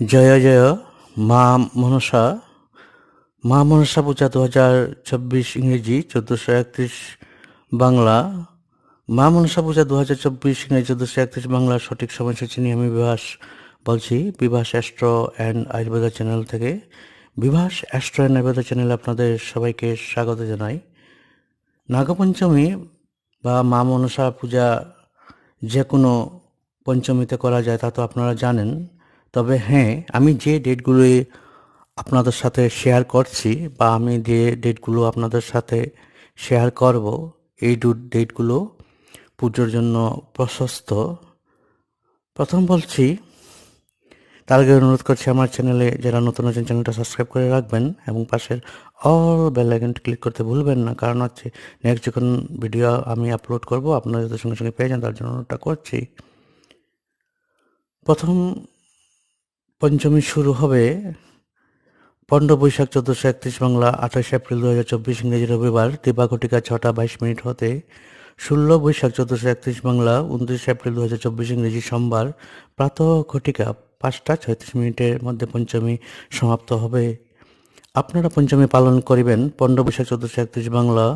জয় জয়, মা মনসা। মা মনসা পূজা দু হাজার চব্বিশ ইংরেজি চোদ্দোশো একত্রিশ বাংলা। মা মনসা পূজা দু হাজার চব্বিশ ইংরেজি চোদ্দোশো একত্রিশ বাংলার সঠিক সময়সূচি নিয়ে আমি বিভাস বলছি। Bibhas Astro and Ayurveda channel থেকে। বিভাস অ্যাস্ট্রো অ্যান্ড আয়ুর্বেদা চ্যানেলে আপনাদের সবাইকে স্বাগত জানাই। নাগপঞ্চমী বা মা মনসা পূজা যে কোনো পঞ্চমীতে করা যায় তা তো আপনারা জানেন। তবে হ্যাঁ আমি যে ডেটগুলো আপনাদের সাথে শেয়ার করছি বা আমি যে ডেটগুলো আপনাদের সাথে শেয়ার করব, এই দু ডেটগুলো পুজোর জন্য প্রশস্ত। প্রথম বলছি, তার আগে অনুরোধ করছি আমার চ্যানেলে যারা নতুন আছেন চ্যানেলটা সাবস্ক্রাইব করে রাখবেন এবং পাশের অল বেল আইকনটি ক্লিক করতে ভুলবেন না, কারণ হচ্ছে নেক্সট যখন ভিডিও আমি আপলোড করব, আপনারা যাতে সঙ্গে সঙ্গে পেয়ে যান, তার জন্য অনুরোধটা করছি। প্রথম পঞ্চমী শুরু হবে পনেরো বৈশাখ চোদ্দোশো একত্রিশ বাংলা আঠাশে এপ্রিল দু হাজার চব্বিশ ইংরেজি রবিবার। দিবা ঘটিকা ছটা বাইশ মিনিট হতে ষোলো বৈশাখ চোদ্দোশো একত্রিশ বাংলা উনত্রিশে এপ্রিল দু হাজার চব্বিশ ইংরেজি সোমবার। প্রাতঃ ঘটিকা পাঁচটা ছয়ত্রিশ মিনিটের মধ্যে পঞ্চমী সমাপ্ত হবে। আপনারা পঞ্চমী পালন করিবেন পনেরো বৈশাখ চোদ্দোশো একত্রিশ বাংলা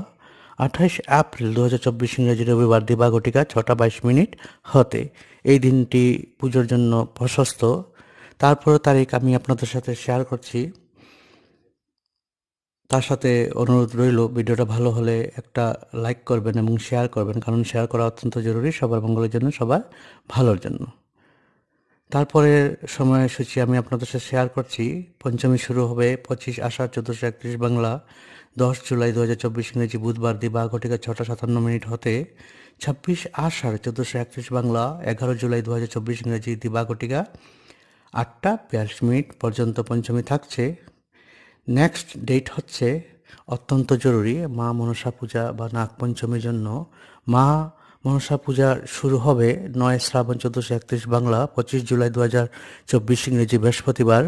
আঠাইশ এপ্রিল দু হাজার চব্বিশ ইংরেজি রবিবার দিবা ঘটিকা ছটা বাইশ মিনিট হতে। এই দিনটি পুজোর জন্য প্রশস্ত। তারপরে তারিখ আমি আপনাদের সাথে শেয়ার করছি। তার সাথে অনুরোধ রইল, ভিডিওটা ভালো হলে একটা লাইক করবেন এবং শেয়ার করবেন, কারণ শেয়ার করা অত্যন্ত জরুরি সবার মঙ্গলের জন্য, সবার ভালোর জন্য। তারপরে সময়সূচি আমি আপনাদের সাথে শেয়ার করছি। পঞ্চমী শুরু হবে পঁচিশ আষাঢ় চোদ্দোশো একত্রিশ বাংলা। দশ জুলাই দু হাজার চব্বিশ ইংরেজি বুধবার দিবা ঘটিকা ছটা সাতান্ন মিনিট হতে ছাব্বিশ আষাঢ় চোদ্দোশো একত্রিশ বাংলা। এগারো জুলাই দু হাজার চব্বিশ ইংরেজি দিবা ঘটিকা। আটটা বিয়াল্লিশ মিনিট পর্যন্ত পঞ্চমী থাকছে। নেক্সট ডেট হচ্ছে অত্যন্ত জরুরি, মা মনসা পূজা বা নাগপঞ্চমীর জন্য। মা মনসা পূজা শুরু হবে নয় শ্রাবণ চোদ্দোশো একত্রিশ বাংলা, পঁচিশ জুলাই দু হাজার চব্বিশ ইংরেজি বৃহস্পতিবার।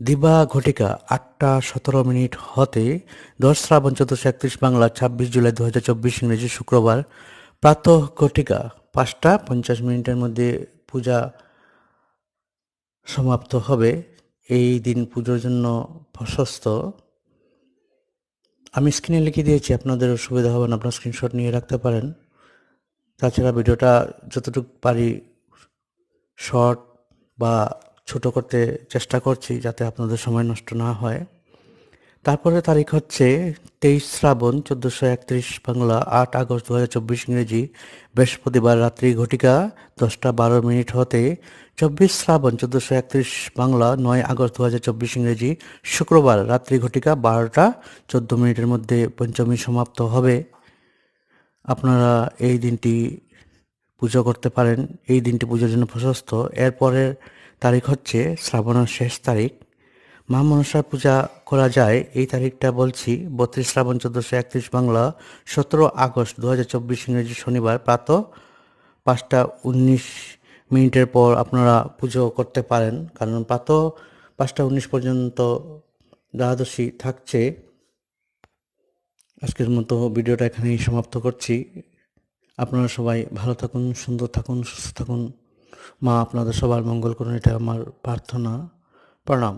দিবা ঘটিকা আটটা সতেরো মিনিট হতে দশ শ্রাবণ চোদ্দোশো একত্রিশ বাংলা, ছাব্বিশ জুলাই দু হাজার চব্বিশ ইংরেজি শুক্রবার। প্রাতঃ ঘটিকা পাঁচটা পঞ্চাশ মিনিটের মধ্যে পূজা সমাপ্ত হবে এই দিন পুজোর জন্য প্রশস্ত। আমি স্ক্রিনে লিখে দিয়েছি আপনাদের সুবিধা হবে না, আপনার স্ক্রিনশট নিয়ে রাখতে পারেন। তাছাড়া ভিডিওটা যতটুকু পারি শর্ট বা ছোট করতে চেষ্টা করছি যাতে আপনাদের সময় নষ্ট না হয়। তারপরে তারিখ হচ্ছে তেইশ শ্রাবণ চোদ্দোশো একত্রিশ বাংলা আট আগস্ট দু হাজার চব্বিশ ইংরেজি বৃহস্পতিবার রাত্রি ঘটিকা দশটা বারো মিনিট হতে চব্বিশ শ্রাবণ চোদ্দোশো একত্রিশ বাংলা নয় আগস্ট দু হাজার চব্বিশ ইংরেজি শুক্রবার রাত্রি ঘটিকা বারোটা চোদ্দ মিনিটের মধ্যে পঞ্চমী সমাপ্ত হবে। আপনারা এই দিনটি পুজো করতে পারেন। এই দিনটি পুজোর জন্য প্রশস্ত। এরপরের তারিখ হচ্ছে শ্রাবণের শেষ তারিখ। মা মনসা পূজা করা যায়। এই তারিখটা বলছি, বত্রিশ শ্রাবণ চোদ্দশো একত্রিশ বাংলা, সতেরো আগস্ট দু হাজার চব্বিশ ইংরেজি শনিবার, প্রাত পাঁচটা উনিশ মিনিটের পর আপনারা পুজো করতে পারেন, কারণ প্রাত পাঁচটা উনিশ পর্যন্ত দ্বাদশী থাকছে। আজকের মতো ভিডিওটা এখানেই সমাপ্ত করছি। আপনারা সবাই ভালো থাকুন, সুন্দর থাকুন, সুস্থ থাকুন। মা, আপনাদের সবার মঙ্গল করুন, এটা আমার প্রার্থনা। প্রণাম।